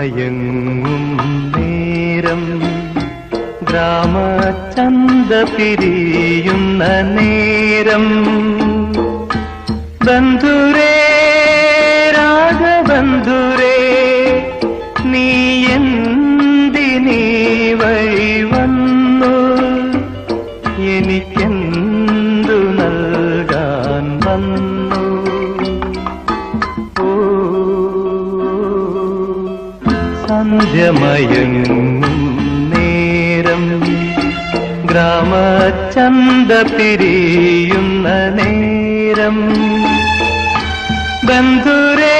സന്ധ്യമയങ്ങും നേരം ഗ്രാമചന്ത പിരിയുന്ന നേരം. ബന്ധുരേ രാഗബന്ധുരേ നീ എന്തിനീ വഴി വന്നു? എനിക്കെന്തു സന്ധ്യമയങ്ങും നേരം ഗ്രാമചന്ത പിരിയുന്ന നേരം ബന്ധുരേ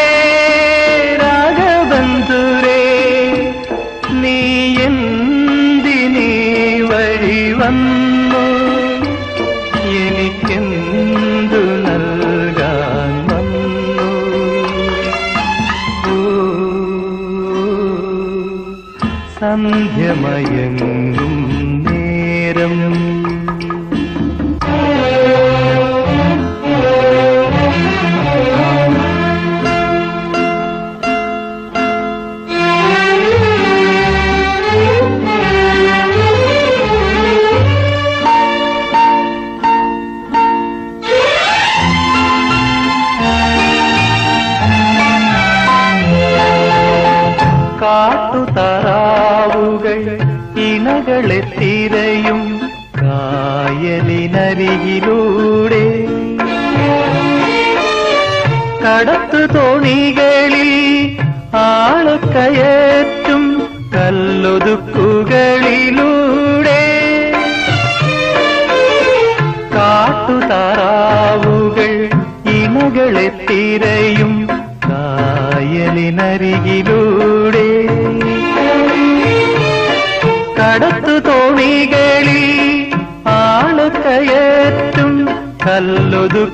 സന്ധ്യമയങ്ങും നേരം കാട്ടുതാറാവുകൾ ഇണകളെ തിരയും കായലിനരികിലൂടെ. കടത്തു തോണികളിൽ ആൾ കയറ്റും കല്ലൊതുക്കുകളിലൂടെ. കാട്ടുതാറാവുകൾ ഇണകളെ തിരയും കായലിനരികിലൂടെ. കടത്തു തോണികളിൽ ആൾ കയറ്റും കല്ലൊതുക്കുകളിലൂടെ.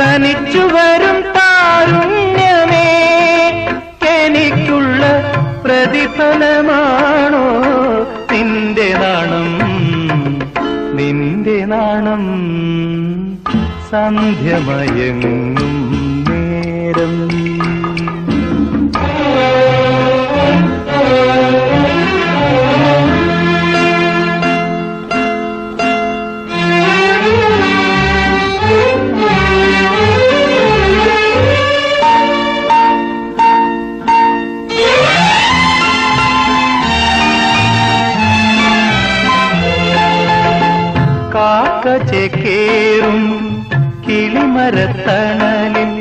തനിച്ചു വരും താരുണ്യമേ എനിക്കുള്ള പ്രതിഫലമാണോ നിന്റെ നാണം? നിന്റെ നാണം സന്ധ്യമയങ്ങും നേരം ചേക്കേറും കിളിമരത്തണലിൽ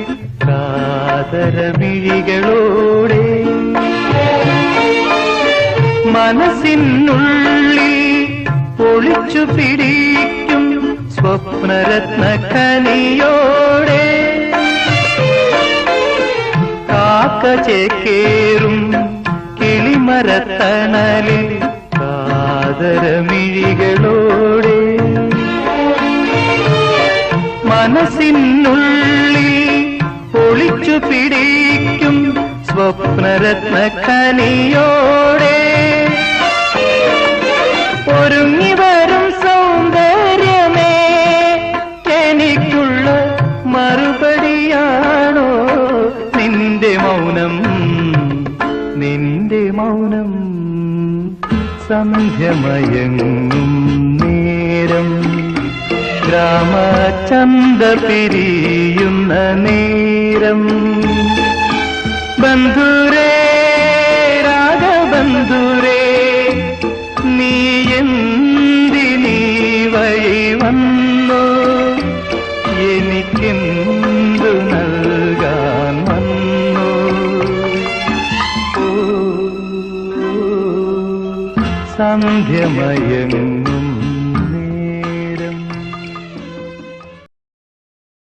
കാതരമിഴികളോടെ മനസ്സിനുള്ളിൽ പൊളിച്ചു പിടിക്കും സ്വപ്നരത്ന കനിയോടെ കാക്ക ചേക്കേറും കിളിമരത്തണലിൽ കാതരമിഴികളോടെ. മനസ്സിനുള്ളിൽ പൊളിച്ചു പിടിക്കും സ്വപ്നരത്ന കനിയോടെ ഒരുങ്ങി വരും സൗന്ദര്യമേ എനിക്കുള്ള മറുപടിയാണോ? നിന്റെ മൗനം നിന്റെ മൗനം സന്ധ്യമയങ്ങും ഗ്രാമചന്ത പിരിയുന്ന നേരം. ബന്ധുരേ രാഗബന്ധുരേ നീ എന്തിനീ വഴി വന്നു? എനിക്കെന്തു നൽകാൻ വന്നു? സന്ധ്യമയങ്ങും